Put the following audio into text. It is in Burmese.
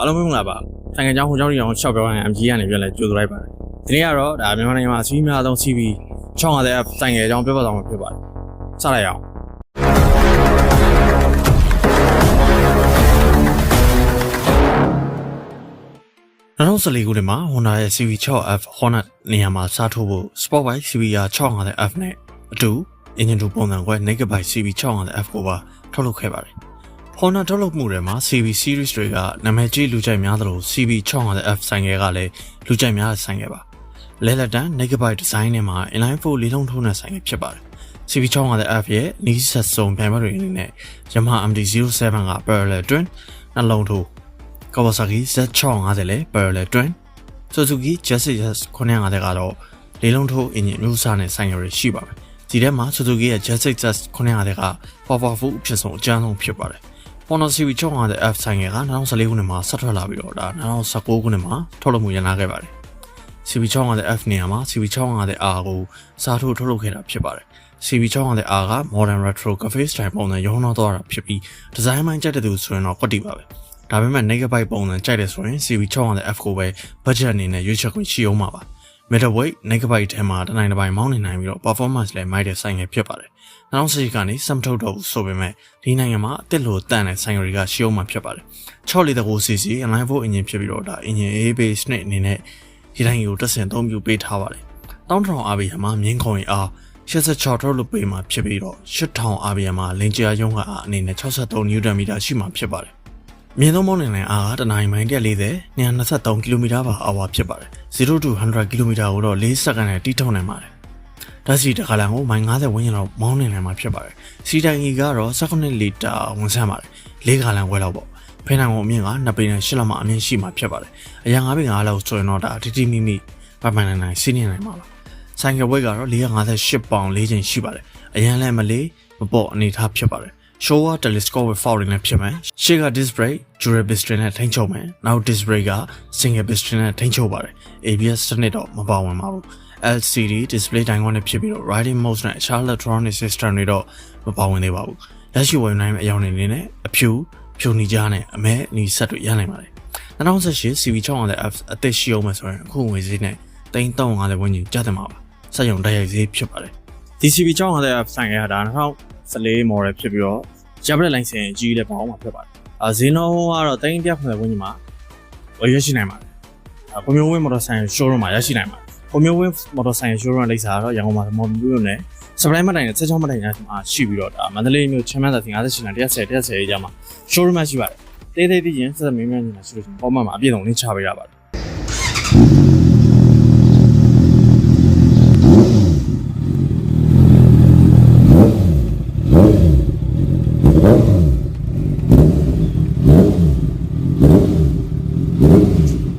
အားလုံးမင်္ဂလာပါဆိုင်ကကြောင်းဟိုကြောင်းဒီအောင်ရှောက်ပြောရရင် MG ကနေပြန်လဲကြိုဆိုလိုက်ပါတယ်ဒီနေ့ကတော့ဒါမြန်မာနိုင်ငံမှာအစည်းအများဆုံး CB 650 F ဆိုင်ကကြောင်းပြောပြသွားမှာဖြစ်ပါတယ်စလိုက်အောင်2014ခုနှစ်မှာ Honda ရဲ့ CV6F Hornet နေရာမှာစားထိုးဖို့ Sport Bike CBR 650F နဲ့အတူ engine 2ပုံစံခွဲ Naked Bike CB650F ကိုပါထုတ်လုပ်ခဲ့ပါတယ်။ Honda ထုတ်လုပ်မှုတွေမှာ CB series တွေကနာမည်ကြီးလူကြိုက်များသလို CB650F ဆိုင်ငယ်ကလည်းလူကြိုက်များတဲ့ဆိုင်ငယ်ပါ။လဲလက်တန် Naked Bike design နဲ့မှာ inline 4လေးလုံးထုံးတဲ့ဆိုင်ငယ်ဖြစ်ပါတယ်။ CB650F ရဲ့နီးစပ်ဆုံးပြိုင်ဘက်တွေအနေနဲ့ Yamaha MT-07 က parallel twin နှလုံးထိုး Kawasaki Z650 လည်း parallel twin Suzuki Jazz S950 ကတော့လေးလုံးထိုးအင်ဂျင်မျိုးစားနဲ့ဆိုင်ရည်ရှိပါမယ်။ဒီထဲမှာ Suzuki ရဲ့ Jazz S950 က powerful အဖြစ်ဆုံးအကျန်းဆုံးဖြစ်ပါတယ်။ Honda CB650F ဆိုင်ရည်က2014ခုနှစ်မှာဆက်ထွက်လာပြီးတော့ဒါ2019ခုနှစ်မှာထုတ်လုပ်မှုရန်လာခဲ့ပါတယ်။ CB650F နေရာမှာ CB650R ကိုစားထိုးထုတ်လုပ်ခဲ့တာဖြစ်ပါတယ်။ CB650R က modern retro cafe style ပုံစံရောင်းတော့သွားတာဖြစ်ပြီးဒီဇိုင်းပိုင်းကြက်တဲ့သူဆိုရင်တော့ကွက်တီပါပဲ။ဒါပေမဲ့ naked bike ပုံစံကြိုက်တယ်ဆိုရင် CB650F ကိုပဲ budget အနေနဲ့ရွေးချယ်ခွင့်ရှိအောင်ပါပါ။ middleweight naked bike ထဲမှာတစ်နိုင်တစ်ပိုင်းမောင်းနေနိုင်ပြီးတော့ performance လည်းမိုက်တဲ့ဆိုင်ငယ်ဖြစ်ပါတယ်။2010ကနေစမ်ထုတ်တော့ဘူးဆိုပေမဲ့ဒီနိုင်ငံမှာအစ်စ်လိုတန့်တဲ့ဆိုင်ငယ်တွေကရှိအောင်မှာဖြစ်ပါတယ်။6လီတကူ cc inline 4 engine ဖြစ်ပြီးတော့ဒါ engine A base နဲ့အနေနဲ့ဒီတိုင်းကိုတက်ဆင်အသုံးပြုပေးထားပါတယ်။တောင်းထောင် RPM မှာမြင်းခုံရီအား86ထုတ်လို့ပေးမှာဖြစ်ပြီးတော့8000 RPM မှာလင်ဂျာရုံးကအားအနေနဲ့63 Nm ရှိမှာဖြစ်ပါတယ်။မြင်းသုံးမောင်းနေတဲ့အားကတနိုင်မိုင်140 223 km/h ဖြစ်ပါတယ်။ 0 to 100 km ကိုတော့4စက္ကန့်နဲ့တီးထုံနိုင်ပါတယ်။ဓာတ်ဆီတစ်ခါလန်ကိုမိုင်90ဝန်းကျင်လောက်မောင်းနေနိုင်မှာဖြစ်ပါတယ်။စီတိုင်ကြီးကတော့18လီတာဝန်ဆန်းပါတယ်။၄ခါလန်ဝဲလောက်ပေါ့။ဖိနိုင်ကိုအမြင့်က2ပေနဲ့8လောက်မှအမြင့်ရှိမှာဖြစ်ပါတယ်။အရာ9ပေ9လောက်ဆိုရင်တော့ဒါတီတီမိမိပိုင်ပိုင်နိုင်နိုင်စီးနေနိုင်မှာပါ။ဆိုင်ကယ်ဘွဲကတော့458ပေါင်၄ချိန်ရှိပါတယ်။အရန်လည်းမလေးမပေါ့အနေထားဖြစ်ပါတယ်။ Showa telescope with foul နဲ့ဖြစ်မယ်။ရှေ့က disc brake dual piston နဲ့ထိန်းချုပ်မယ်။နောက် disc brake က single piston နဲ့ထိန်းချုပ်ပါတယ်။ ABS စနစ်တော့မပါဝင်ပါဘူး။ LCD display တိုင်းကောနဲ့ဖြစ်ပြီးတော့ riding mode နဲ့အခြား electronic system တွေတော့မပါဝင်သေးပါဘူး။လက်ရှိဝယ်နိုင်မယ့်အယောင်တွေအနေနဲ့အဖြူဖြူနီကြားနဲ့အမဲနီဆက်တွေရနိုင်ပါတယ်။2018 CB650F အသက်ရှိအောင်မယ်ဆိုရင်အခုငွေဈေးနဲ့3350ဝန်းကျင်ကျသမှာပါ။စက်ရုံတိုက်ရိုက်ဈေးဖြစ်ပါတယ်။ DCB 650F ဆိုင်ရတာ 2014 model ဖြစ်ပြီးတော့ Jablet license အကြီးလည်းပေါအောင်မှာဖြစ်ပါတယ်။အာဈေးနှုန်းကတော့390ဝန်းကျင်မှာဝယ်ရရှိနိုင်ပါတယ်။အာကွန်မျိုးဝင်းမော်တော်ဆိုင် showroom မှာရရှိနိုင်ပါတယ်။ကွန်မျိုးဝင်းမော်တော်ဆိုင် showroom လိပ်စာကတော့ရန်ကုန်မှာမော်မျိုးနဲ့ supply မတိုင်နဲ့16မတိုင်နဲ့မှာရှိပြီးတော့ဒါမန္တလေးမြို့ချမ်းမသာစီ58နဲ့110 110ရေးကြမှာ showroom မှာရှိပါတယ်။တေးသေးသေးချင်းစက်စက်မင်းမင်းနေတာရှိလို့ရှိရင်ပေါ့မှတ်မှာအပြည့်စုံလင်းချပေးရပါတယ်